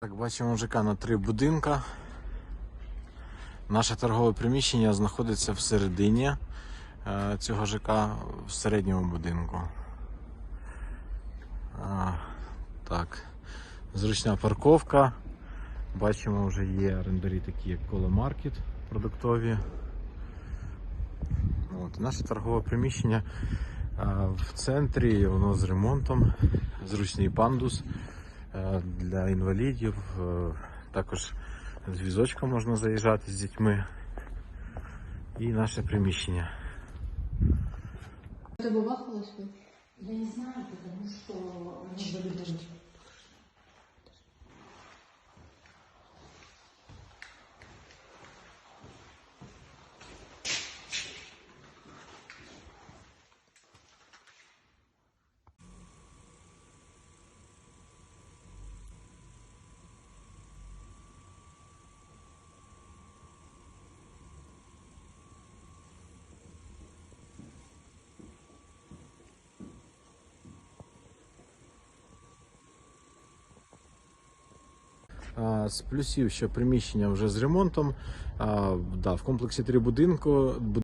Так, бачимо ЖК на три будинка. Наше торгове приміщення знаходиться всередині е, цього ЖК в середньому будинку. А, так, зручна парковка. Бачимо, вже є орендарі такі, як Коломаркет продуктові. От, наше торгове приміщення е, в центрі, воно з ремонтом, зручний пандус е, для інвалідів. е, Також з візочком можна заїжджати з дітьми. І наше приміщення. Ти тебе? Я не знаю, потому не они З плюсів, що приміщення вже з ремонтом. Да, в комплексі три будинку.